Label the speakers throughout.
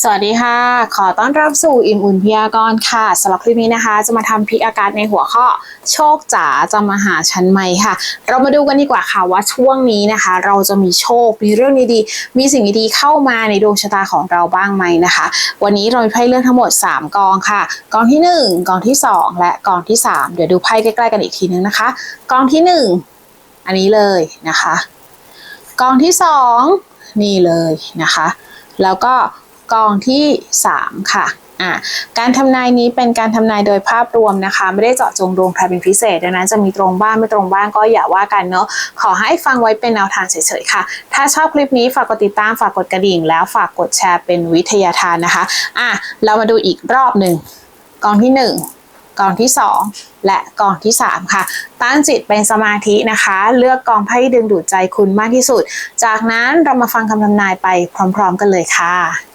Speaker 1: สวัสดีค่ะ ขอต้อนรับสู่อิ่มอุ่นพยากรณ์ค่ะสำหรับคลิปนี้นะคะ จะมาทำพิกอากาศในหัวข้อ โชคจ๋าจะมาหาฉันไหมค่ะ เรามาดูกันดีกว่าค่ะว่าช่วงนี้นะคะ เราจะมีโชค มีเรื่องดีๆ มีสิ่งดีๆเข้ามาในดวงชะตาของเราบ้างไหมนะคะ วันนี้เรามีไพ่เลือกทั้งหมด 3 กองค่ะ กองที่ 1 กองที่ 2 และกองที่ 3 เดี๋ยวดูไพ่ใกล้ๆกันอีกทีนึงนะคะ กองที่ 1 อันนี้เลยนะคะ กองที่ 2 นี่เลยนะคะ แล้วก็ กองที่ 3ค่ะอะการทำนายนี้เป็นการทำนายโดยภาพรวมนะคะ ไม่ได้เจาะจงดวงใครเป็นพิเศษ ดังนั้นจะมีตรงบ้างไม่ตรงบ้างก็อย่าว่ากันเนาะขอให้ฟังไว้เป็นแนวทางเฉยๆค่ะ ถ้าชอบคลิปนี้ฝากกดติดตามฝากกดกระดิ่ง แล้วฝากกดแชร์เป็นวิทยาทานนะคะอะเรามาดูอีกรอบหนึ่งกองที่ 1กองที่ 2 และกองที่ 3 ค่ะ ตั้งจิตเป็นสมาธินะคะ เลือกกองไพ่ดึงดูดใจคุณมากที่สุด จากนั้นเรามาฟังคำทำนายไปพร้อม ๆ กันเลยค่ะ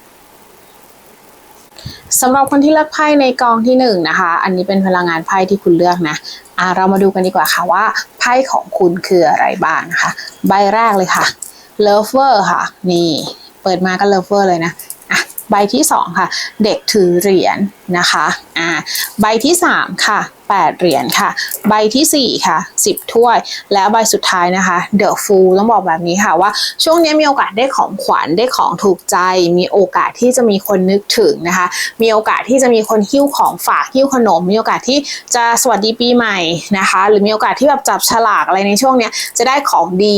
Speaker 1: สำหรับคนที่เลือกไพ่ในกองที่หนึ่งนะคะ อันนี้เป็นพลังงานไพ่ที่คุณเลือกนะอะเรามาดูกันดีกว่าค่ะว่าไพ่ของคุณคืออะไรบ้างนะคะ ใบแรกเลยค่ะ Lover ค่ะ นี่ เปิดมาก็ Lover เลยนะอะใบที่สองค่ะ เด็กถือเหรียญ นะคะอ่าใบที่สามค่ะแปดเหรียญค่ะ ใบที่สี่ค่ะสิบถ้วย แล้วใบสุดท้ายนะคะ The Fool ต้องบอกแบบนี้ค่ะว่าช่วงนี้มีโอกาสได้ของขวัญได้ของถูกใจ มีโอกาสที่จะมีคนนึกถึงนะคะ มีโอกาสที่จะมีคนหิ้วของฝากหิ้วขนม มีโอกาสที่จะสวัสดีปีใหม่นะคะ หรือมีโอกาสที่แบบจับฉลากอะไรในช่วงนี้จะได้ของดี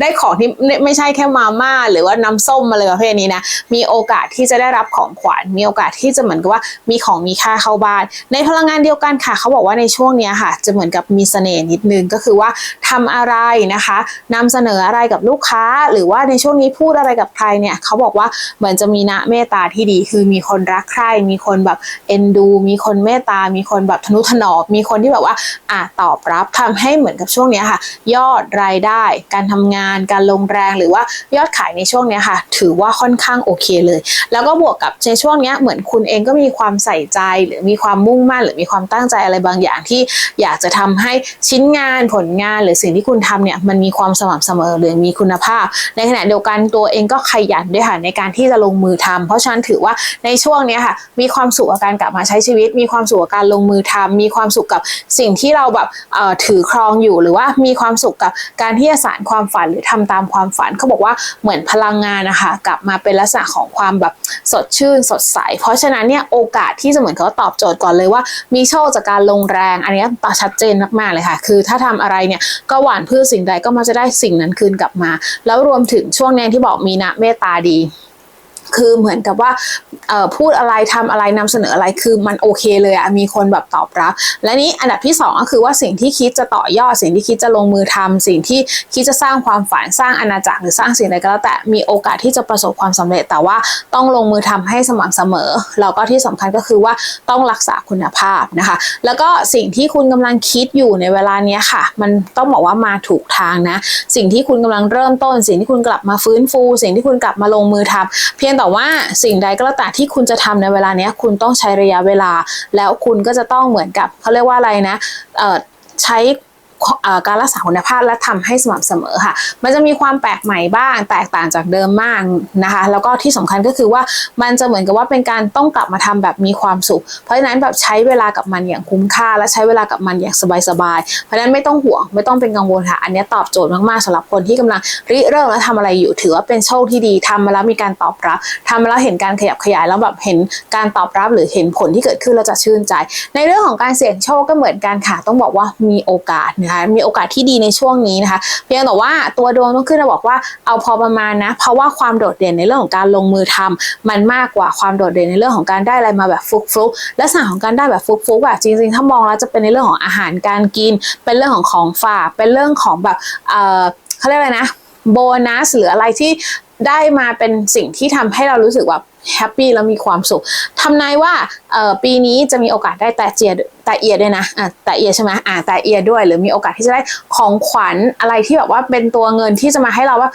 Speaker 1: ได้ของที่ไม่ไม่ใช่แค่มาม่าหรือว่าน้ำส้มอะไรประเภทนี้นะมีโอกาสที่จะได้รับของขวัญมีโอกาสที่จะเหมือนกับว่ามีของมีค่าเข้าบ้าน ในพลังงานเดียวกันค่ะ เขาบอกว่าในช่วงนี้ค่ะ จะเหมือนกับมีเสน่ห์นิดนึงก็คือว่าทำอะไรนะคะนำเสนออะไรกับลูกค้า หรือว่าในช่วงนี้พูดอะไรกับใครเนี่ยเขาบอกว่าเหมือนจะมีนะเมตตาที่ดี คือมีคนรักใคร่มีคนแบบเอ็นดู มีคนเมตตา มีคนแบบทนุถนอมมีคนที่แบบว่าอะตอบรับทำให้เหมือนกับช่วงนี้ค่ะ ยอดรายได้ การทำงาน การลงแรงหรือว่ายอดขายในช่วงนี้ค่ะ ถือว่าค่อนข้างโอเคเลย แล้วก็บวกกับในช่วงนี้เหมือนคุณเองก็มีความใส่ใจ หรือมีความมุ่งมั่น หรือมีความตั้งใจอะไรบางอย่างที่อยากจะทำให้ชิ้นงานผลงานหรือสิ่งที่คุณทำเนี่ยมันมีความสม่ำเสมอหรือมีคุณภาพ ในขณะเดียวกันตัวเองก็ขยันด้วยค่ะในการที่จะลงมือทำเพราะฉะนั้นถือว่าในช่วงนี้ค่ะมีความสุขกับการกลับมาใช้ชีวิต มีความสุขกับการลงมือทำมีความสุขกับสิ่งที่เราแบบถือครองอยู่หรือว่ามีความสุขกับการที่จะสานความฝันหรือทำตามความฝันเขาบอกว่าเหมือนพลังงานนะคะกลับมาเป็นลักษณะของความแบบสดชื่นสดใส เพราะฉะนั้นเนี่ยโอกาสที่จะเหมือนเขาตอบโจทย์ก่อนเลยว่า มีโชคจากการลงแรง อันนี้ต่อชัดเจนมากๆเลยค่ะ คือถ้าทำอะไรเนี่ยก็หวานพืชสิ่งใดก็มักจะได้สิ่งนั้นคืนกลับมา แล้วรวมถึงช่วงนี้ที่บอกมีนะเมตตาดี คือเหมือนกับว่าพูดอะไรทำอะไรนำเสนออะไรคือมันโอเคเลยอะมีคนแบบตอบรับ และนี้อันดับที่สองก็คือว่าสิ่งที่คิดจะต่อยอด สิ่งที่คิดจะลงมือทำสิ่งที่คิดจะสร้างความฝันสร้างอาณาจักรหรือสร้างสิ่งใดก็แล้วแต่มีโอกาสที่จะประสบความสำเร็จ แต่ว่าต้องลงมือทำให้สม่ำเสมอแล้วก็ที่สำคัญก็คือว่าต้องรักษาคุณภาพนะคะ แล้วก็สิ่งที่คุณกำลังคิดอยู่ในเวลาเนี้ยค่ะ มันต้องบอกว่ามาถูกทางนะ สิ่งที่คุณกำลังเริ่มต้น สิ่งที่คุณกลับมาฟื้นฟู สิ่งที่คุณกลับมาลงมือทำเพียงแต่แต่ว่าสิ่งใดก็แล้วแต่ที่คุณจะทำในเวลาเนี้ยคุณต้องใช้ระยะเวลา แล้วคุณก็จะต้องเหมือนกับเขาเรียกว่าอะไรนะเออใช้ การรักษาคุณภาพและทำให้สม่ำเสมอค่ะ มันจะมีความแปลกใหม่บ้าง แตกต่างจากเดิมมากนะคะ แล้วก็ที่สำคัญก็คือว่ามันจะเหมือนกับว่าเป็นการต้องกลับมาทำแบบมีความสุข เพราะฉะนั้นแบบใช้เวลากับมันอย่างคุ้มค่า และใช้เวลากับมันอย่างสบายๆเพราะฉะนั้นไม่ต้องห่วงไม่ต้องเป็นกังวลค่ะ อันนี้ตอบโจทย์มากๆสำหรับคนที่กำลังริเริ่มและทำอะไรอยู่ ถือว่าเป็นโชคที่ดีทำมาแล้วมีการตอบรับทำมาแล้วเห็นการขยับขยายแล้วแบบเห็นการตอบรับหรือเห็นผลที่เกิดขึ้นแล้วจะชื่นใจ ในเรื่องของการเสี่ยงโชคก็เหมือนกันค่ะต้องบอกว่ามีโอกาสนะคะมีโอกาสที่ดีในช่วงนี้นะคะ เพียงแต่ว่าตัวดวงต้องขึ้นมาบอกว่าเอาพอประมาณนะ เพราะว่าความโดดเด่นในเรื่องของการลงมือทำมันมากกว่าความโดดเด่นในเรื่องของการได้อะไรมาแบบฟุกฟุกๆลักษณะของการได้แบบฟุกฟุกๆอะจริงๆถ้ามองแล้วจะเป็นในเรื่องของอาหารการกิน เป็นเรื่องของของฝากเป็นเรื่องของแบบเออเขาเรียกอะไรนะโบนัสหรืออะไรที่ได้มาเป็นสิ่งที่ทำให้เรารู้สึกแบบ แฮปปี้แล้วมีความสุขทำนายว่าปีนี้จะมีโอกาสได้แต่เจียแต่เอียด้วยนะอะแต่เอียใช่ไหมอ่าแต่เอียด้วย หรือมีโอกาสที่จะได้ของขวัญอะไรที่แบบว่าเป็นตัวเงินที่จะมาให้เราว่า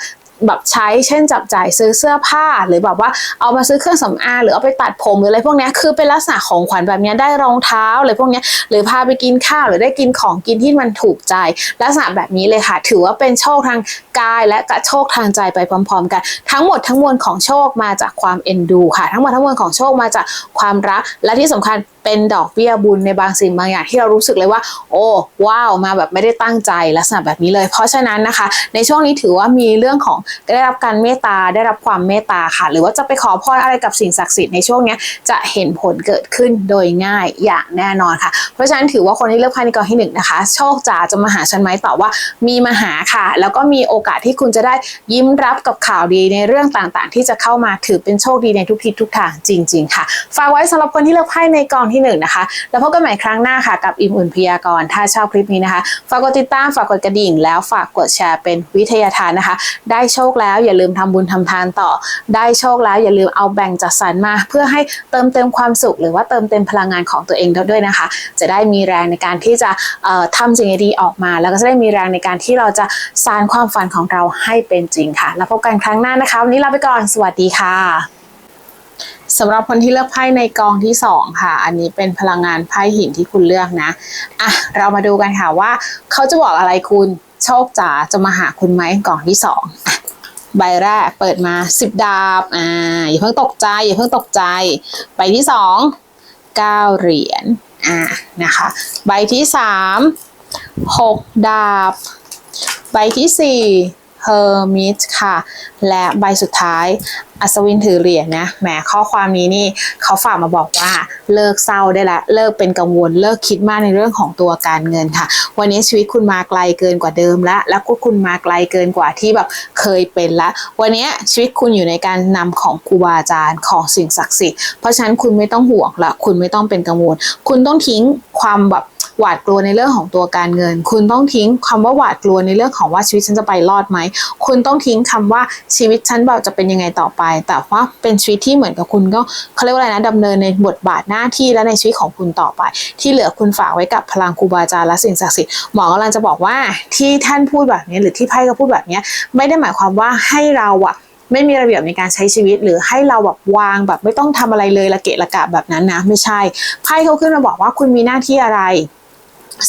Speaker 1: แบบใช้เช่นจับจ่ายซื้อเสื้อผ้า หรือแบบว่าเอามาซื้อเครื่องสำอางหรือเอาไปตัดผมหรืออะไรพวกนี้คือเป็นลักษณะของขวัญแบบนี้ได้รองเท้าอะไรพวกนี้หรือพาไปกินข้าวหรือได้กินของกินที่มันถูกใจ ลักษณะแบบนี้เลยค่ะ ถือว่าเป็นโชคทางกายและกระโชคทางใจไปพร้อม ๆ กัน ทั้งหมดทั้งมวลของโชคมาจากความเอ็นดูค่ะ ทั้งหมดทั้งมวลของโชคมาจากความรักและที่สำคัญ เป็นดอกเบี้ยบุญในบางสิ่งบางอย่างที่เรารู้สึกเลยว่า โอ้ว้าวมาแบบไม่ได้ตั้งใจลักษณะแบบนี้เลย เพราะฉะนั้นนะคะ ในช่วงนี้ถือว่ามีเรื่องของได้รับการเมตตาได้รับความเมตตาค่ะ หรือว่าจะไปขอพรอะไรกับสิ่งศักดิ์สิทธิ์ในช่วงนี้จะเห็นผลเกิดขึ้นโดยง่ายอย่างแน่นอนค่ะ เพราะฉะนั้นถือว่าคนที่เลือกไพ่ในกองที่หนึ่งนะคะ โชคจ๋าจะมาหาฉันไหมตอบว่ามีมาหาค่ะ แล้วก็มีโอกาสที่คุณจะได้ยิ้มรับกับข่าวดีในเรื่องต่างๆ ที่จะเข้ามาถือเป็นโชคดีในทุกทิศทุกทางจริง ๆ ค่ะ ฝากไว้สำหรับคนที่เลือกไพ่ในกองที่หนึ่งนะคะ แล้วพบกันใหม่ครั้งหน้าค่ะกับอิ่มอุ่นพยากรณ์ถ้าชอบคลิปนี้นะคะ ฝากกดติดตามฝากกดกระดิ่ง แล้วฝากกดแชร์เป็นวิทยาทานนะคะ ได้โชคแล้วอย่าลืมทำบุญทำทานต่อ ได้โชคแล้วอย่าลืมเอาแบ่งจัดสรรมา เพื่อให้เติมเต็มความสุข หรือว่าเติมเต็มพลังงานของตัวเองด้วยนะคะ จะได้มีแรงในการที่จะเอ่อทำสิ่งดีๆออกมา แล้วก็จะได้มีแรงในการที่เราจะสานความฝันของเราให้เป็นจริงค่ะ แล้วพบกันครั้งหน้านะคะวันนี้ลาไปก่อนสวัสดีค่ะ สำหรับคนที่เลือกไพ่ในกองที่ 2 ค่ะ อันนี้เป็นพลังงานไพ่หินที่คุณเลือกนะอะเรามาดูกันค่ะว่า เขาจะบอกอะไรคุณโชคจ๋าจะมาหาคุณไหมกองที่2อะใบแรกเปิดมา 10 ดาบอ่าอย่าเพิ่งตกใจอย่าเพิ่งตกใจ ใบที่ 2 9 เหรียญอ่านะคะ ใบที่ 3 6 ดาบ ใบที่ 4 เฮอร์มิตค่ะ และใบสุดท้ายอัศวินถือเหรียญนะแหมข้อความนี้นี่เขาฝากมาบอกว่าเลิกเศร้าได้ละเลิกเป็นกังวลเลิกคิดมากในเรื่องของตัวการเงินค่ะ วันนี้ชีวิตคุณมาไกลเกินกว่าเดิมล้วแล้วก็คุณมาไกลเกินกว่าที่แบบเคยเป็นละ วันนี้ชีวิตคุณอยู่ในการนำของครูบาอาจารย์ของสิ่งศักดิ์สิทธิ์เพราะฉะนั้นคุณไม่ต้องห่วงละคุณไม่ต้องเป็นกังวล คุณต้องทิ้งความแบบ หวาดกลัวในเรื่องของตัวการเงิน คุณต้องทิ้งคำว่าหวาดกลัวในเรื่องของว่าชีวิตฉันจะไปรอดไหม คุณต้องทิ้งคำว่าชีวิตฉันแบบจะเป็นยังไงต่อไป แต่ว่าเป็นชีวิตที่เหมือนกับคุณก็เขาเรียกว่าอะไรนะดำเนินในบทบาทหน้าที่และในชีวิตของคุณต่อไป ที่เหลือคุณฝากไว้กับพลังครูบาอาจารย์และสิ่งศักดิ์สิทธิ์หมอกำลังจะบอกว่าที่ท่านพูดแบบนี้หรือที่ไพ่ก็พูดแบบนี้ไม่ได้หมายความว่าให้เราอะไม่มีระเบียบในการใช้ชีวิต หรือให้เราแบบวางแบบไม่ต้องทำอะไรเลยละเกะละกะแบบนั้นนะ ไม่ใช่ไพ่เขาขึ้นมาบอกว่าคุณมีหน้าที่อะไร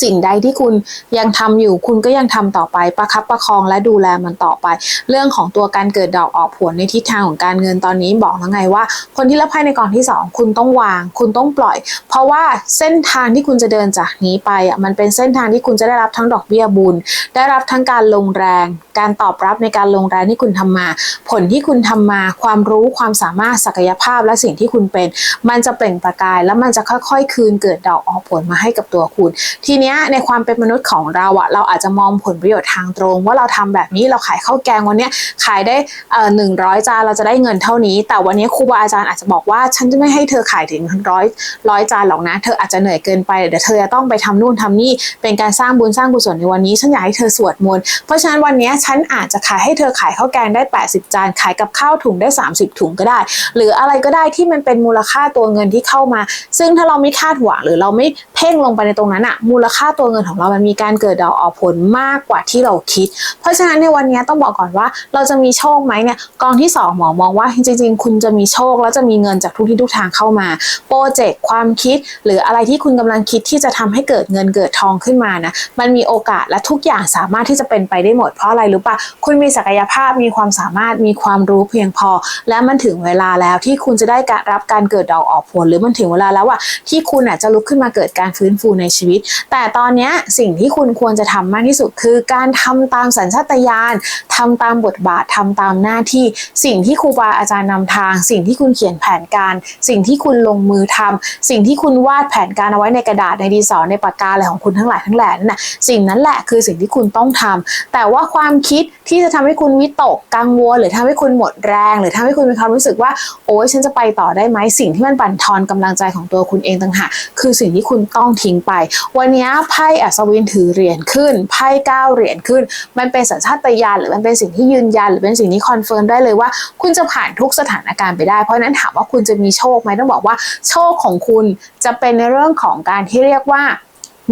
Speaker 1: สิ่งใดที่คุณยังทำอยู่คุณก็ยังทำต่อไปประคับประคองและดูแลมันต่อไป เรื่องของตัวการเกิดดอกออกผลในทิศทางของการเงินตอนนี้บอกแล้วไงว่า คนที่รับไพ่ในกองที่สองคุณต้องวาง คุณต้องปล่อย เพราะว่าเส้นทางที่คุณจะเดินจากนี้ไปอะมันเป็นเส้นทางที่คุณจะได้รับทั้งดอกเบี้ยบุญ ได้รับทั้งการลงแรง การตอบรับในการลงแรงที่คุณทำมา ผลที่คุณทำมา ความรู้ความสามารถศักยภาพและสิ่งที่คุณเป็น มันจะเปล่งประกาย แล้วมันจะค่อยๆ คืนเกิดดอกออกผลมาให้กับตัวคุณทีเนี้ยในความเป็นมนุษย์ของเราอะเราอาจจะมองผลประโยชน์ทางตรง ว่าเราทำแบบนี้เราขายข้าวแกงวันเนี้ยขายได้เอ่อหนึ่งร้อยจานเราจะได้เงินเท่านี้ แต่วันนี้ครูบาอาจารย์อาจจะบอกว่าฉันจะไม่ให้เธอขายถึงร้อยร้อยจานหรอกนะ เธออาจจะเหนื่อยเกินไปเดี๋ยวเธอจะต้องไปทำนู่นทำนี่เป็นการสร้างบุญสร้างกุศลในวันนี้ ฉันอยากให้เธอสวดมนต์เพราะฉะนั้นวันนี้ฉันอาจจะขายให้เธอขายข้าวแกงได้ 80 จานขายกับข้าวถุงได้ 30 ถุงก็ได้ หรืออะไรก็ได้ที่มันเป็นมูลค่าตัวเงินที่เข้ามา ซึ่งถ้าเราไม่คาดหวังหรือเราไม่เพ่งลงไปในตรงนั้นอะมูลค่าตัวเงินของเรามันมีการเกิดดอกออกผลมากกว่าที่เราคิด เพราะฉะนั้นในวันนี้ต้องบอกก่อนว่าเราจะมีโชคไหมเนี่ยกองที่สองหมอมองว่าจริง ๆ คุณจะมีโชคแล้วจะมีเงินจากทุกที่ทุกทางเข้ามาโปรเจกต์ความคิด หรืออะไรที่คุณกำลังคิดที่จะทำให้เกิดเงินเกิดทองขึ้นมานะมันมีโอกาสและทุกอย่างสามารถที่จะเป็นไปได้หมดเพราะอะไรรู้ปะคุณมีศักยภาพมีความสามารถมีความรู้เพียงพอ และมันถึงเวลาแล้วที่คุณจะได้การรับการเกิดดอกออกผล หรือมันถึงเวลาแล้วว่าที่คุณอะจะลุกขึ้นมาเกิดการฟื้นฟูในชีวิต แต่แต่ตอนนี้สิ่งที่คุณควรจะทำมากที่สุดคือการทำตามสัญชาตญาณทำตามบทบาททำตามหน้าที่ สิ่งที่ครูบาอาจารย์นำทาง สิ่งที่คุณเขียนแผนการ สิ่งที่คุณลงมือทำสิ่งที่คุณวาดแผนการเอาไว้ในกระดาษในดินสอในปากกาอะไรของคุณทั้งหลายทั้งแหล่นั่นนะสิ่งนั้นแหละคือสิ่งที่คุณต้องทำแต่ว่าความคิดที่จะทำให้คุณวิตกกังวลหรือทำให้คุณหมดแรง หรือทำให้คุณมีความรู้สึกว่า โอ๊ยฉันจะไปต่อได้ไหมสิ่งที่มันบั่นทอนกำลังใจของตัวคุณเองต่างหากคือสิ่งที่คุณต้องทิ้งไป วันนี้ไพ่อัศวินถือเหรียญขึ้นไพ่เก้าเหรียญขึ้น มันเป็นสัญชาตญาณหรือมันเป็นสิ่งที่ยืนยัน หรือเป็นสิ่งที่คอนเฟิร์มได้เลยว่า คุณจะผ่านทุกสถานการณ์ไปได้ เพราะฉะนั้นถามว่าคุณจะมีโชคไหมต้องบอกว่า โชคของคุณจะเป็นในเรื่องของการที่เรียกว่า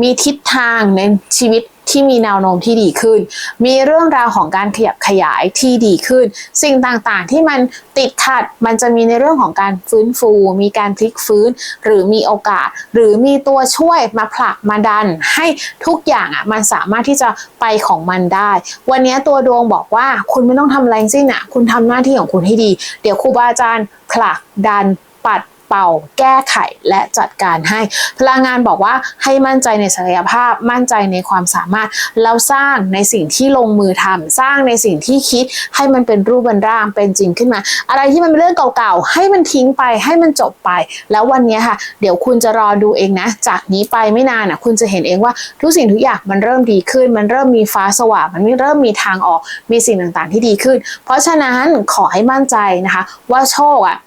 Speaker 1: มีทิศทางในชีวิต ที่มีแนวโน้มที่ดีขึ้น มีเรื่องราวของการขยับขยายที่ดีขึ้น สิ่งต่างๆที่มันติดขัดมันจะมีในเรื่องของการฟื้นฟู มีการพลิกฟื้น หรือมีโอกาส หรือมีตัวช่วยมาผลักมาดัน ให้ทุกอย่างอะมันสามารถที่จะไปของมันได้ วันนี้ตัวดวงบอกว่าคุณไม่ต้องทำอะไรสิ้นอะคุณทำหน้าที่ของคุณให้ดี เดี๋ยวครูบาอาจารย์ผลักดันปัด เป่า แก้ไขและจัดการให้ พลังงานบอกว่าให้มั่นใจในศักยภาพ มั่นใจในความสามารถ แล้วสร้างในสิ่งที่ลงมือทำสร้างในสิ่งที่คิดให้มันเป็นรูปเป็นร่างเป็นจริงขึ้นมา อะไรที่มันเป็นเรื่องเก่าๆ ให้มันทิ้งไปให้มันจบไป แล้ววันนี้ค่ะ เดี๋ยวคุณจะรอดูเองนะ จากนี้ไปไม่นานอะคุณจะเห็นเองว่าทุกสิ่งทุกอย่างมันเริ่มดีขึ้น มันเริ่มมีฟ้าสว่างมันเริ่มมีทางออกมีสิ่งต่างๆที่ดีขึ้น เพราะฉะนั้นขอให้มั่นใจนะคะ ว่าโชคอะ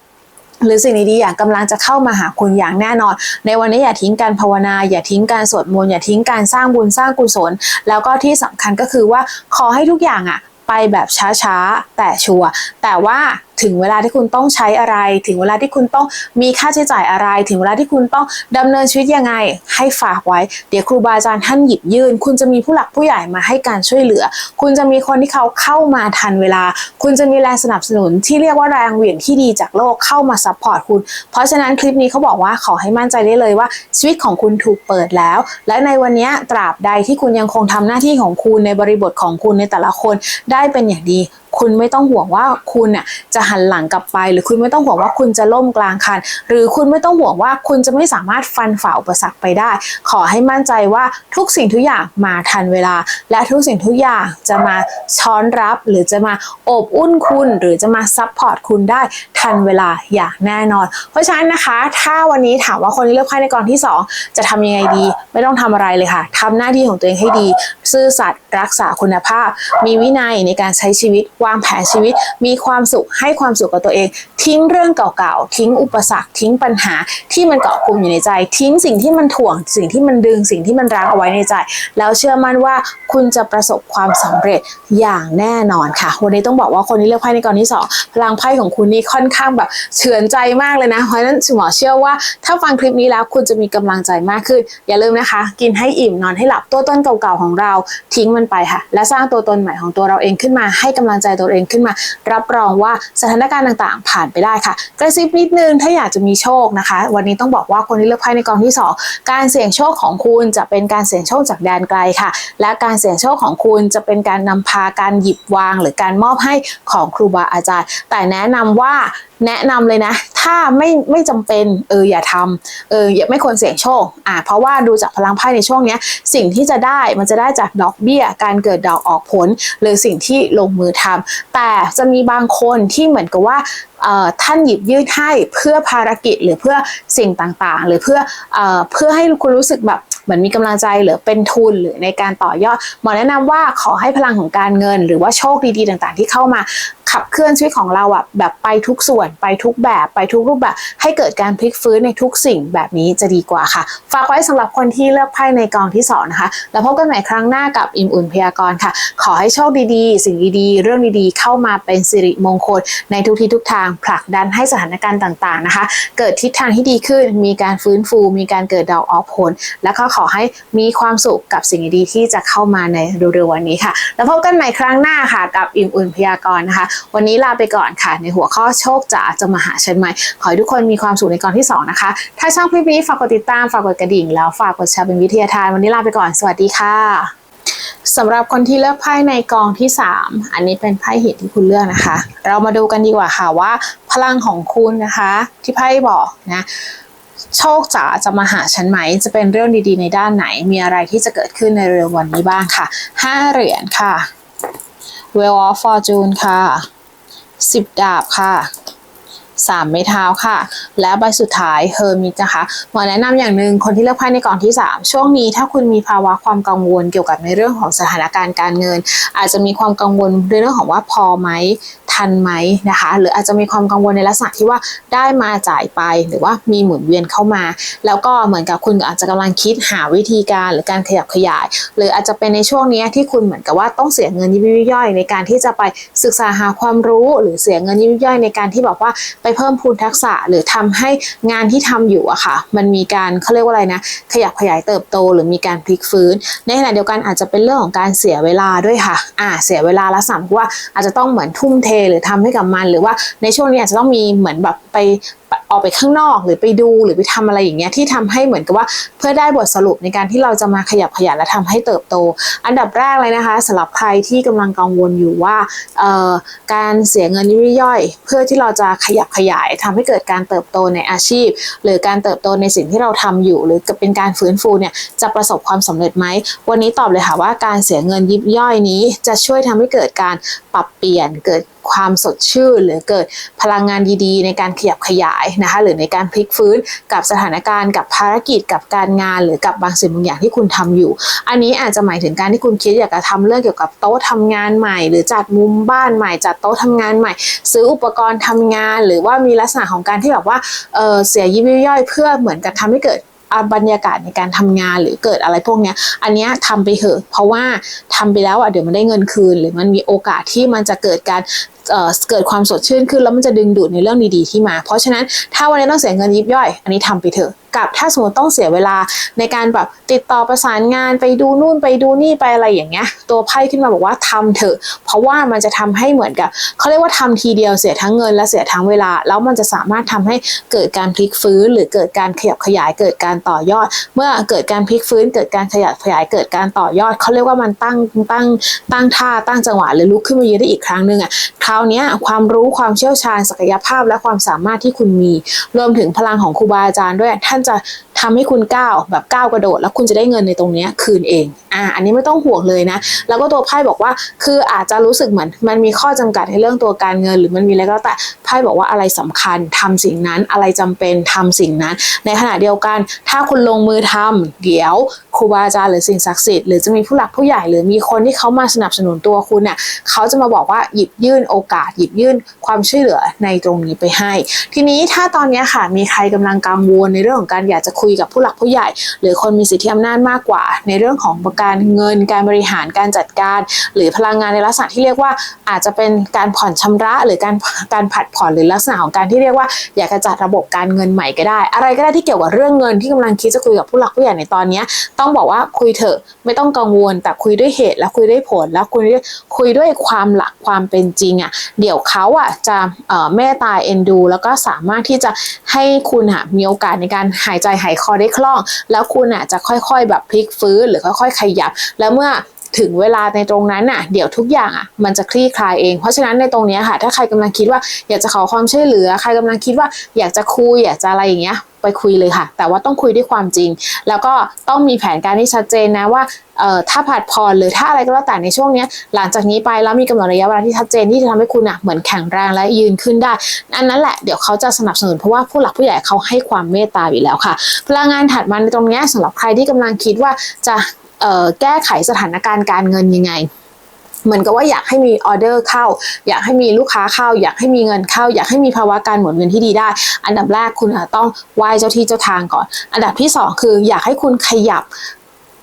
Speaker 1: หรือสิ่งดีๆอย่างกำลังจะเข้ามาหาคุณอย่างแน่นอน ในวันนี้อย่าทิ้งการภาวนา อย่าทิ้งการสวดมนต์อย่าทิ้งการสร้างบุญสร้างกุศล แล้วก็ที่สำคัญก็คือว่าขอให้ทุกอย่างอะไปแบบช้าๆ แต่ชัวร์แต่ว่า ถึงเวลาที่คุณต้องใช้อะไร ถึงเวลาที่คุณต้องมีค่าใช้จ่ายอะไร ถึงเวลาที่คุณต้องดำเนินชีวิตยังไง ให้ฝากไว้ เดี๋ยวครูบาอาจารย์ท่านหยิบยื่น คุณจะมีผู้หลักผู้ใหญ่มาให้การช่วยเหลือ คุณจะมีคนที่เขาเข้ามาทันเวลา คุณจะมีแรงสนับสนุนที่เรียกว่าแรงเหวี่ยงที่ดีจากโลกเข้ามาซัพพอร์ตคุณ เพราะฉะนั้นคลิปนี้เขาบอกว่าขอให้มั่นใจได้เลยว่าชีวิตของคุณถูกเปิดแล้ว และในวันนี้ตราบใดที่คุณยังคงทำหน้าที่ของคุณในบริบทของคุณในแต่ละคนได้เป็นอย่างดี คุณไม่ต้องห่วงว่าคุณน่ะจะหันหลังกลับไป หรือคุณไม่ต้องห่วงว่าคุณจะล่มกลางคัน หรือคุณไม่ต้องห่วงว่าคุณจะไม่สามารถฟันฝ่าอุปสรรคไปได้ ขอให้มั่นใจว่าทุกสิ่งทุกอย่างมาทันเวลา และทุกสิ่งทุกอย่างจะมาช้อนรับ หรือจะมาอบอุ่นคุณ หรือจะมาซัพพอร์ตคุณได้ทันเวลาอย่างแน่นอน เพราะฉะนั้นนะคะ ถ้าวันนี้ถามว่าคนที่เลือกไพ่ในกองที่ 2 จะทำยังไงดี ไม่ต้องทำอะไรเลยค่ะทำหน้าที่ของตัวเองให้ดี ซื่อสัตย์รักษาคุณภาพ มีวินัยในการใช้ชีวิตวางแผนชีวิต มีความสุขให้ความสุขกับตัวเอง ทิ้งเรื่องเก่าๆ ทิ้งอุปสรรค ทิ้งปัญหาที่มันเกาะกลุ่มอยู่ในใจ ทิ้งสิ่งที่มันถ่วง สิ่งที่มันดึง สิ่งที่มันรั้งเอาไว้ในใจ แล้วเชื่อมั่นว่าคุณจะประสบความสำเร็จอย่างแน่นอนค่ะ วันนี้ต้องบอกว่าคนที่เลือกไพ่ในกองที่สองพลังไพ่ของคุณนี่ค่อนข้างแบบเฉือนใจมากเลยนะ เพราะฉะนั้นหมอเชื่อว่า ถ้าฟังคลิปนี้แล้วคุณจะมีกำลังใจมากขึ้น อย่าลืมนะคะ กินให้อิ่มนอนให้หลับตัวต้นเก่าๆของเรา ทิ้งมันไปค่ะ และสร้างตัวตนใหม่ของตัวเราเองขึ้นมาให้กำลังใจตัวเองขึ้นมา รับรองว่าสถานการณ์ต่างๆ ผ่านไปได้ค่ะ กระซิบนิดนึงถ้าอยากจะมีโชคนะคะ วันนี้ต้องบอกว่าคนที่เลือกไพ่ในกองที่สองการเสี่ยงโชคของคุณจะเป็นการเสี่ยงโชคจากแดนไกลค่ะ และการเสี่ยงโชคของคุณจะเป็นการนำพาการหยิบวาง หรือการมอบให้ของครูบาอาจารย์ แต่แนะนำว่า แนะนำเลยนะ ถ้าไม่ไม่จำเป็นเอออย่าทำเอออย่าไม่ควรเสี่ยงโชคอ่าเพราะว่าดูจากพลังไพ่ในช่วงเนี้ยสิ่งที่จะได้มันจะได้จากดอกเบี้ย การเกิดดอกออกผล หรือสิ่งที่ลงมือทำแต่จะมีบางคนที่เหมือนกับว่าเอ่อท่านหยิบยื่นให้เพื่อภารกิจหรือเพื่อสิ่งต่างๆ หรือเพื่อเอ่อเพื่อให้คุณรู้สึกแบบ มือนมีกำลังใจหรือเป็นทุนหรือในการต่อยอดหมอแนะนำว่าขอให้พลังของการเงิน หรือว่าโชคดีๆ ต่างๆ ที่เข้ามาขับเคลื่อนชีวิตของเราอะแบบไปทุกส่วนไปทุกแบบไปทุกรูปแบบ ให้เกิดการพลิกฟื้นในทุกสิ่งแบบนี้จะดีกว่าค่ะ ฝากไว้สำหรับคนที่เลือกไพ่ในกองที่สองนะคะ แล้วพบกันใหม่ครั้งหน้ากับอิมอุ่นพยากรณ์ค่ะ ขอให้โชคดีๆ สิ่งดีๆ เรื่องดีๆ เข้ามาเป็นสิริมงคล ในทุกที่ทุกทางผลักดันให้สถานการณ์ต่างๆนะคะ เกิดทิศทางที่ดีขึ้นมีการฟื้นฟู มีการเกิดดอกออกผล แล้วก็ขออให้มีความสุขกับสิ่งดีๆที่จะเข้ามาในเร็วๆวันนี้ค่ะ แล้วพบกันใหม่ครั้งหน้าค่ะ กับอิ่มอุ่นพยากรณ์นะคะ วันนี้ลาไปก่อนค่ะ ในหัวข้อโชคจ๋าจะมาหาฉันไหมขอให้ทุกคนมีความสุขในกองที่ 2 นะคะ ถ้าชอบคลิปนี้ฝากกดติดตามฝากกดกระดิ่ง แล้วฝากกดแชร์เป็นวิทยาทาน วันนี้ลาไปก่อน สวัสดีค่ะสำหรับคนที่เลือกไพ่ในกองที่ 3 อันนี้เป็นไพ่หินที่คุณเลือกนะคะ เรามาดูกันดีกว่าค่ะว่า พลังของคุณนะคะ ที่ไพ่บอกนะ โชคจ๋าจะมาหาฉันไหม จะเป็นเรื่องดีๆ ในด้านไหน มีอะไรที่จะเกิดขึ้นในเร็ววันนี้บ้างค่ะ 5 เหรียญค่ะ Wheel of Fortune ค่ะ 10 ดาบค่ะสามไม้เท้าค่ะ และใบสุดท้ายเฮอร์มิตนะคะหมอแนะนำอย่างหนึ่งคนที่เลือกไพ่ในกล่องที่ 3 ช่วงนี้ถ้าคุณมีภาวะความกังวลเกี่ยวกับในเรื่องของสถานการณ์การเงิน อาจจะมีความกังวลในเรื่องของว่าพอไหม ทันไหมนะคะ หรืออาจจะมีความกังวลในลักษณะที่ว่าได้มาจ่ายไปหรือว่ามีหมุนเวียนเข้ามา แล้วก็เหมือนกับคุณอาจจะกำลังคิดหาวิธีการหรือการขยับขยาย หรืออาจจะเป็นในช่วงนี้ที่คุณเหมือนกับว่าต้องเสียเงินยิบย่อยในการที่จะไปศึกษาหาความรู้ หรือเสียเงินยิบย่อยในการที่บอกว่าไปเพิ่มพูนทักษะหรือทำให้งานที่ทำอยู่อะค่ะ มันมีการเขาเรียกว่าอะไรนะขยับขยายเติบโต หรือมีการพลิกฟื้น ในขณะเดียวกันอาจจะเป็นเรื่องของการเสียเวลาด้วยค่ะอ่าเสียเวลาละสามว่าอาจจะต้องเหมือนทุ่มเทหรือทำให้กับมัน หรือว่าในช่วงนี้อาจจะต้องมีเหมือนแบบไปออกไปข้างนอกหรือไปดูหรือไปทำอะไรอย่างเงี้ยที่ทำให้เหมือนกับว่าเพื่อได้บทสรุปในการที่เราจะมาขยับขยายและทำให้เติบโต อันดับแรกเลยนะคะสำหรับใครที่กำลังกังวลอยู่ว่าการเสียเงินย่อยย่อยเพื่อที่เราจะขยับขยายทำให้เกิดการเติบโตในอาชีพ หรือการเติบโตในสิ่งที่เราทำอยู่ หรือเป็นการฟื้นฟูเนี่ยจะประสบความสำเร็จไหมวันนี้ตอบเลยค่ะว่าการเสียเงินยิบย่อยนี้จะช่วยทำให้เกิดการปรับเปลี่ยนเกิด ความสดชื่น หรือเกิดพลังงานดีๆ ในการขยับขยายนะคะหรือในการพลิกฟื้นกับสถานการณ์กับภารกิจกับการงาน หรือกับบางสิ่งบางอย่างที่คุณทำอยู่ อันนี้อาจจะหมายถึงการที่คุณคิดอยากจะทำเรื่องเกี่ยวกับโต๊ะทำงานใหม่ หรือจัดมุมบ้านใหม่จัดโต๊ะทำงานใหม่ ซื้ออุปกรณ์ทำงาน หรือว่ามีลักษณะของการที่แบบว่าเเสียยิบย่อยเพื่อเหมือนกับทำให้เกิดบรรยากาศในการทำงานหรือเกิดอะไรพวกเนี้ย อันเนี้ยทำไปเถอะ เพราะว่าทำไปแล้วอะเดี๋ยวมันได้เงินคืน หรือมันมีโอกาสที่มันจะเกิดการเกิดความสดชื่นขึ้นแล้วมันจะดึงดูดในเรื่องดีๆที่มา เพราะฉะนั้นถ้าวันนี้ต้องเสียเงินยิบย่อย อันนี้ทำไปเถอะกับถ้าสมมติต้องเสียเวลาในการแบบติดต่อประสานงานไปดูนู่นไปดูนี่ไปอะไรอย่างเงี้ย ตัวไพ่ขึ้นมาบอกว่าทำเถอะ เพราะว่ามันจะทำให้เหมือนกับเขาเรียกว่าทำทีเดียวเสียทั้งเงินและเสียทั้งเวลา แล้วมันจะสามารถทำให้เกิดการพลิกฟื้น หรือเกิดการขยับขยายเกิดการต่อยอด เมื่อเกิดการพลิกฟื้น เกิดการขยับขยายเกิดการต่อยอดเขาเรียกว่ามันตั้งตั้งตั้งท่าตั้งจังหวะหรือลุกขึ้นมายืนได้อีกครั้งหนึ่งอะคราวเนี้ยความรู้ความเชี่ยวชาญศักยภาพและความสามารถที่คุณมี รวมถึงพลังของครูบาอาจารย์ด้วยท่านจะ ทำให้คุณก้าวแบบก้าวกระโดด แล้วคุณจะได้เงินในตรงนี้คืนเองอ่าอันนี้ไม่ต้องห่วงเลยนะ แล้วก็ตัวไพ่บอกว่า คืออาจจะรู้สึกเหมือนมันมีข้อจำกัดในเรื่องตัวการเงิน หรือมันมีอะไรก็แต่ไพ่บอกว่าอะไรสำคัญทำสิ่งนั้นอะไรจำเป็นทำสิ่งนั้น ในขณะเดียวกัน ถ้าคุณลงมือทำเดี๋ยวครูบาอาจารย์หรือสิ่งศักดิ์สิทธิ์หรือจะมีผู้หลักผู้ใหญ่หรือมีคนที่เขามาสนับสนุนตัวคุณเนี่ยเขาจะมาบอกว่าหยิบยื่นโอกาส หยิบยื่นความช่วยเหลือในตรงนี้ไปให้ ทีนี้ถ้าตอนนี้ค่ะมีใครกำลังกังวลในเรื่องของการอยากจะคุยกับผู้หลักผู้ใหญ่ หรือคนมีสิทธิอำนาจมากกว่า ในเรื่องของการเงินการบริหารการจัดการ หรือพลังงานในลักษณะที่เรียกว่าอาจจะเป็นการผ่อนชำระหรือการการผัดผ่อนหรือลักษณะของการที่เรียกว่าอยากจะจัดระบบการเงินใหม่ก็ได้ อะไรก็ได้ที่เกี่ยวกับเรื่องเงินที่กำลังคิดจะคุยกับผู้หลักผู้ใหญ่ในตอนนี้ต้องบอกว่าคุยเถอะไม่ต้องกังวลแต่คุยด้วยเหตุและคุยด้วยผลแล้วคุยด้วยคุยด้วยความหลักความเป็นจริงอะเดี๋ยวเขาอะจะเมตตาเอ็นดู แล้วก็สามารถที่จะให้คุณอะมีโอกาสในการหายใจหายคอได้คล่อง แล้วคุณอะจะค่อยๆ แบบพลิกฟื้นหรือค่อย ๆ ขยับ แล้วเมื่อ ถึงเวลาในตรงนั้นน่ะเดี๋ยวทุกอย่างอะมันจะคลี่คลายเอง เพราะฉะนั้นในตรงนี้ค่ะ ถ้าใครกำลังคิดว่าอยากจะขอความช่วยเหลือ ใครกำลังคิดว่าอยากจะคุยอยากจะอะไรอย่างเงี้ยไปคุยเลยค่ะ แต่ว่าต้องคุยด้วยความจริง แล้วก็ต้องมีแผนการที่ชัดเจนนะว่าเอ่อถ้าผัดผ่อนหรือถ้าอะไรก็แล้วแต่ในช่วงนี้หลังจากนี้ไปแล้วมีกำหนดระยะเวลาที่ชัดเจนที่จะทำให้คุณอะเหมือนแข็งแรงและยืนขึ้นได้ อันนั้นแหละเดี๋ยวเขาจะสนับสนุนเพราะว่าผู้หลักผู้ใหญ่เขาให้ความเมตตาอยู่แล้วค่ะ พลังงานถัดมาในตรงนี้สำหรับใครที่กำลังคิดว่าจะ แก้ไขสถานการณ์การเงินยังไงเหมือนกับว่าอยากให้มีออเดอร์เข้า อยากให้มีลูกค้าเข้า อยากให้มีเงินเข้า อยากให้มีภาวะการหมุนเวียนที่ดีได้ อันดับแรกคุณต้องไหว้เจ้าที่เจ้าทางก่อน อันดับที่สองคืออยากให้คุณขยับ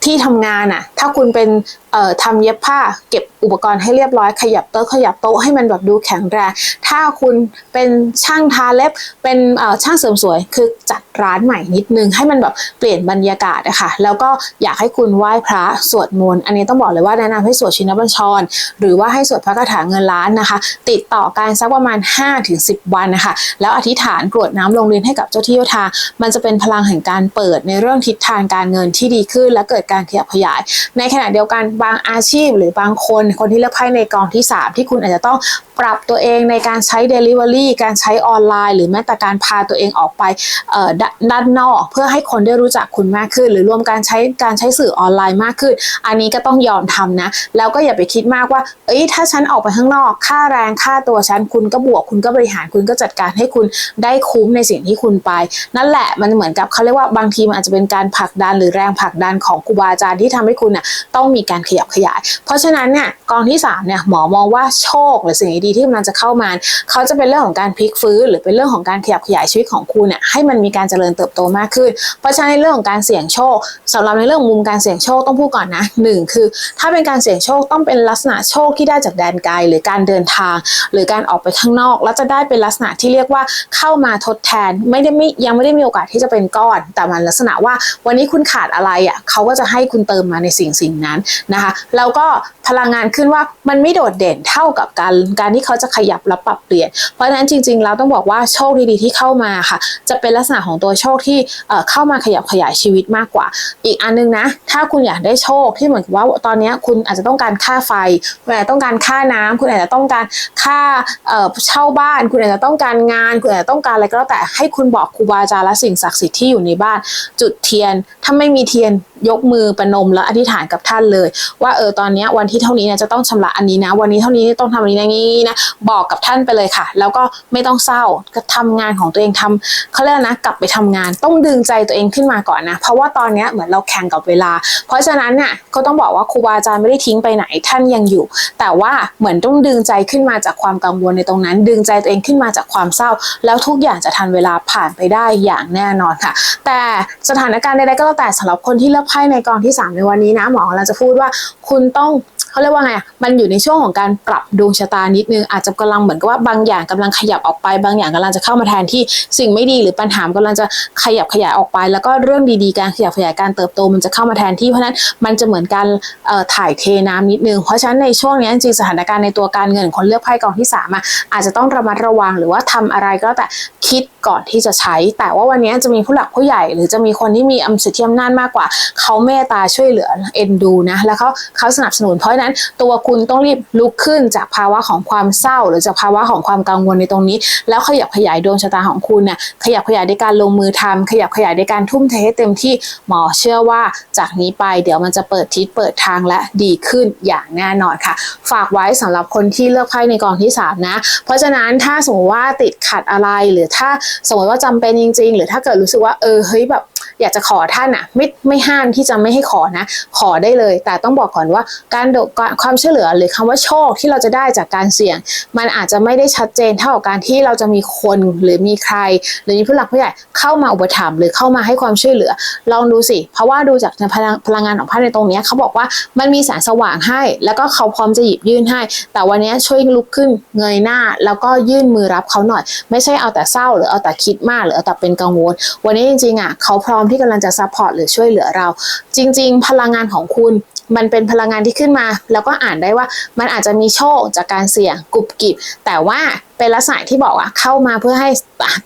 Speaker 1: ที่ทำงานอะถ้าคุณเป็นเอ่อทำเย็บผ้า เก็บอุปกรณ์ให้เรียบร้อยขยับโต๊ะขยับโต๊ะให้มันแบบดูแข็งแรง ถ้าคุณเป็นช่างทาเล็บเป็นเอ่อช่างเสริมสวย คือจัดร้านใหม่นิดนึง ให้มันแบบเปลี่ยนบรรยากาศอะค่ะแล้วก็อยากให้คุณไหว้พระสวดมนต์อันนี้ต้องบอกเลยว่าแนะนำให้สวดชินบัญชร หรือว่าให้สวดพระคาถาเงินล้านนะคะ ติดต่อกันสักประมาณ 5-10 วันนะคะ แล้วอธิษฐานกรวดน้ำลงเรียนให้กับเจ้าที่เจ้าทางมันจะเป็นพลังแห่งการเปิดในเรื่องทิศทางการเงินที่ดีขึ้น และเกิดการขยับขยาย ในขณะเดียวกันบางอาชีพหรือบางคนคนที่เลือกไพ่ในกองที่ 3 ที่คุณอาจจะต้อง ปรับตัวเองในการใช้ Delivery การใช้ออนไลน์ หรือแม้แต่การพาตัวเองออกไปด้านนอก เพื่อให้คนได้รู้จักคุณมากขึ้น หรือรวมการใช้การใช้สื่อออนไลน์มากขึ้น อันนี้ก็ต้องยอมทำนะ แล้วก็อย่าไปคิดมากว่า เอ้ยถ้าฉันออกไปข้างนอก ค่าแรงค่าตัวฉันคุณก็บวกคุณก็บริหารคุณก็จัดการให้คุณได้คุ้มในสิ่งที่คุณไป นั่นแหละมันเหมือนกับเขาเรียกว่าบางทีมันอาจจะเป็นการผลักดันหรือแรงผลักดันของครูบาอาจารย์ที่ทำให้คุณน่ะต้องมีการขยับขยาย เพราะฉะนั้นเนี่ยกองที่3เนี่ยหมอมองว่าโชคหรือสิ่งดีดีๆที่กำลังจะเข้ามาเขาจะเป็นเรื่องของการพลิกฟื้นหรือเป็นเรื่องของการขยับขยายชีวิตของคุณเนี่ยให้มันมีการเจริญเติบโตมากขึ้น เพราะฉะนั้นในเรื่องของการเสี่ยงโชคสำหรับในเรื่องมุมการเสี่ยงโชคต้องพูดก่อนนะหนึ่งคือ ถ้าเป็นการเสี่ยงโชคต้องเป็นลักษณะโชคที่ได้จากแดนไกลหรือการเดินทาง หรือการออกไปข้างนอก แล้วจะได้เป็นลักษณะที่เรียกว่าเข้ามาทดแทนไม่ได้ไม่ยังไม่ได้มีโอกาสที่จะเป็นก้อน แต่มันลักษณะว่าวันนี้คุณขาดอะไรอะเขาก็จะให้คุณเติมมาในสิ่งสิ่งนั้นนะคะแล้วก็พลังงานขึ้นว่ามันไม่โดดเด่นเท่ากับการการที่เขาจะขยับและปรับเปลี่ยน เพราะฉะนั้นจริงๆเราต้องบอกว่าโชคดีๆที่เข้ามาค่ะ จะเป็นลักษณะของตัวโชคที่เข้ามาขยับขยายชีวิตมากกว่า อีกอันนึงนะ ถ้าคุณอยากได้โชคที่เหมือนกับว่าตอนนี้คุณอาจจะต้องการค่าไฟคุณอาจจะต้องการค่าน้ำคุณอาจจะต้องการค่าเช่าบ้าน คุณอาจจะต้องการงาน คุณอาจจะต้องการอะไรก็แล้วแต่ให้คุณบอกครูบาอาจารย์และสิ่งศักดิ์สิทธิ์ที่อยู่ในบ้าน จุดเทียนถ้าไม่มีเทียนยกมือประนมแล้วอธิษฐานกับท่านเลย ว่าเออตอนนี้วันที่เท่านี้นี่ยจะต้องชำระอันนี้นะ วันนี้เท่านี้ต้องทำอันนี้นะงี้นะบอกกับท่านไปเลยค่ะ แล้วก็ไม่ต้องเศร้าก็ทำงานของตัวเองทำเขาเรียกนะกลับไปทำงาน ต้องดึงใจตัวเองขึ้นมาก่อนนะ เพราะว่าตอนนี้เหมือนเราแข่งกับเวลา เพราะฉะนั้นเนี่ยก็ต้องบอกว่าครูบาอาจารย์ไม่ได้ทิ้งไปไหนท่านยังอยู่ แต่ว่าเหมือนต้องดึงใจขึ้นมาจากความกังวลในตรงนั้น ดึงใจตัวเองขึ้นมาจากความเศร้า แล้วทุกอย่างจะทันเวลาผ่านไปได้อย่างแน่นอนค่ะ แต่สถานการณ์ใดๆก็แล้วแต่สำหรับคนที่เลือกไพ่ในกองที่ 3 ในวันนี้นะหมอเราจะพูดว่าคุณต้องเขาเรียกว่าไงอะมันอยู่ในช่วงของการปรับดวงชะตานิดนึงอาจจะกำลังเหมือนกับว่าบางอย่างกำลังขยับออกไป บางอย่างกำลังจะเข้ามาแทนที่สิ่งไม่ดีหรือปัญหากำลังจะขยับขยายออกไป แล้วก็เรื่องดีๆการขยับขยายการเติบโตมันจะเข้ามาแทนที่เพราะนั้นมันจะเหมือนการถ่ายเทน้ำนิดนึง เพราะฉะนั้นในช่วงนี้จริงสถานการณ์ในตัวการเงินคนเลือกไพ่กองที่สามอะอาจจะต้องระมัดระวังหรือว่าทำอะไรก็แต่คิด ก่อนที่จะใช้ แต่ว่าวันนี้จะมีผู้หลักผู้ใหญ่ หรือจะมีคนที่มีอำสิทธิอำนาจมากกว่า เขาเมตตาช่วยเหลือเอ็นดูนะแล้วเขาเขาสนับสนุนเพราะนั้นตัวคุณต้องรีบลุกขึ้นจากภาวะของความเศร้า หรือจากภาวะของความกังวลในตรงนี้ แล้วขยับขยายดวงชะตาของคุณเนี่ยขยับขยายในการลงมือทำขยับขยายในการทุ่มเทให้เต็มที่หมอเชื่อว่าจากนี้ไปเดี๋ยวมันจะเปิดทิศเปิดทางและดีขึ้นอย่างแน่นอนค่ะ ฝากไว้สำหรับคนที่เลือกไพ่ในกองที่สามนะเพราะฉะนั้นถ้าสมมติว่าติดขัดอะไรหรือถ้าสมมติว่าจำเป็นจริง ๆ หรือถ้าเกิดรู้สึกว่าเออเฮ้ยแบบ อยากจะขอท่านอะไม่ไม่ห้ามที่จะไม่ให้ขอนะ ขอได้เลย แต่ต้องบอกก่อนว่าการความช่วยเหลือหรือคำว่าโชคที่เราจะได้จากการเสี่ยง มันอาจจะไม่ได้ชัดเจนเท่ากับการที่เราจะมีคนหรือมีใคร หรือมีผู้หลักผู้ใหญ่เข้ามาอุปถัมภ์หรือเข้ามาให้ความช่วยเหลือ ลองดูสิ เพราะว่าดูจากพลังพลังงานของพระในตรงนี้เขาบอกว่ามันมีแสงสว่างให้ แล้วก็เขาพร้อมจะหยิบยื่นให้ แต่วันนี้ช่วยลุกขึ้นเงยหน้า แล้วก็ยื่นมือรับเขาหน่อย ไม่ใช่เอาแต่เศร้าหรือเอาแต่คิดมากหรือเอาแต่เป็นกังวล วันนี้จริงๆอะเขาพร้อมที่กำลังจะซัพพอร์ตหรือช่วยเหลือเรา จริง ๆ พลังงานของคุณมันเป็นพลังงานที่ขึ้นมา แล้วก็อ่านได้ว่ามันอาจจะมีโชคจากการเสี่ยงกุบกิบแต่ว่า เป็นลักษณะที่บอกว่าเข้ามาเพื่อให้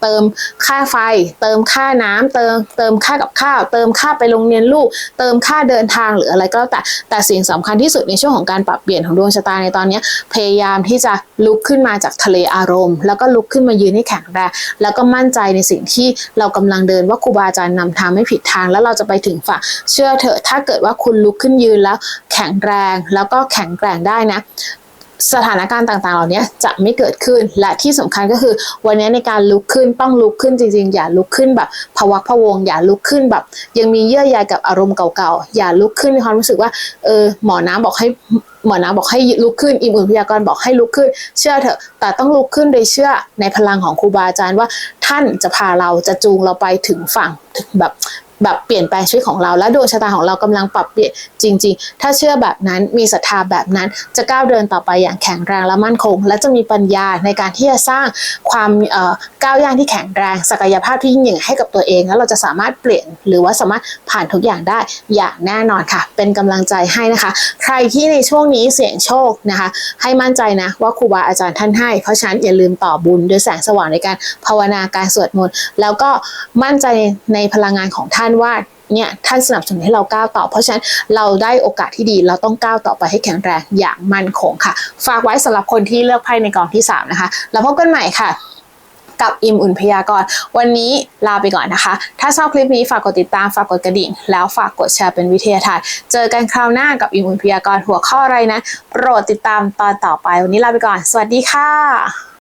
Speaker 1: เติมค่าไฟ เติมค่าน้ำเติมเติมค่ากับข้าว เติมค่าไปโรงเรียนลูก เติมค่าเดินทางหรืออะไรก็แล้วแต่ แต่สิ่งสำคัญที่สุดในช่วงของการปรับเปลี่ยนของดวงชะตาในตอนนี้พยายามที่จะลุกขึ้นมาจากทะเลอารมณ์ แล้วก็ลุกขึ้นมายืนให้แข็งแรงแล้วก็มั่นใจในสิ่งที่เรากำลังเดินว่าครูบาอาจารย์นำทางไม่ผิดทาง แล้วเราจะไปถึงฝั่งเชื่อเถอะถ้าเกิดว่าคุณลุกขึ้นยืนแล้วแข็งแรงแล้วก็แข็งแกร่งได้นะ สถานการณ์ต่างๆ เหล่านี้จะไม่เกิดขึ้น และที่สำคัญก็คือ วันนี้ในการลุกขึ้นต้องลุกขึ้นจริง ๆ อย่าลุกขึ้นแบบพวักพะวง อย่าลุกขึ้นแบบ ยังมีเยื่อใยกับอารมณ์เก่าๆ อย่าลุกขึ้นในความรู้สึกว่าเออหมอน้ำบอกให้หมอน้ำบอกให้ลุกขึ้นอิมอุ่นพยากรบอกให้ลุกขึ้น เชื่อเถอะ แต่ต้องลุกขึ้นโดยเชื่อในพลังของครูบาอาจารย์ว่า ท่านจะพาเราจะจูงเราไปถึงฝั่งถึงแบบ แบบเปลี่ยนแปลงชีวิตของเรา และดวงชะตาของเรากำลังปรับเปลี่ยนจริง ๆ ถ้าเชื่อแบบนั้นมีศรัทธาแบบนั้นจะก้าวเดินต่อไปอย่างแข็งแรงและมั่นคง และจะมีปัญญาในการที่จะสร้างความก้าวย่างที่แข็งแรง ศักยภาพที่ยิ่งใหญ่ให้กับตัวเอง แล้วเราจะสามารถเปลี่ยนหรือว่าสามารถผ่านทุกอย่างได้อย่างแน่นอนค่ะ เป็นกำลังใจให้นะคะ ใครที่ในช่วงนี้เสี่ยงโชคนะคะ ให้มั่นใจนะว่าครูบาอาจารย์ท่านให้ เพราะฉะนั้นอย่าลืมต่อบุญด้วยแสงสว่างในการภาวนาการสวดมนต์แล้วก็มั่นใจในพลังงานของท่านว่าเนี่ยท่านสนับสนุนให้เราก้าวต่อ เพราะฉะนั้นเราได้โอกาสที่ดีเราต้องก้าวต่อไปให้แข็งแรงอย่างมั่นคงค่ะ ฝากไว้สำหรับคนที่เลือกไพ่ในกองที่ 3 นะคะ แล้วพบกันใหม่ค่ะกับอิมอุ่นพยากรณ์วันนี้ลาไปก่อนนะคะ ถ้าชอบคลิปนี้ฝากกดติดตามฝากกดกระดิ่ง แล้วฝากกดแชร์เป็นวิทยาทาน เจอกันคราวหน้ากับอิมอุ่นพยากรณ์หัวข้ออะไรนะโปรดติดตามตอนต่อไปวันนี้ลาไปก่อน สวัสดีค่ะ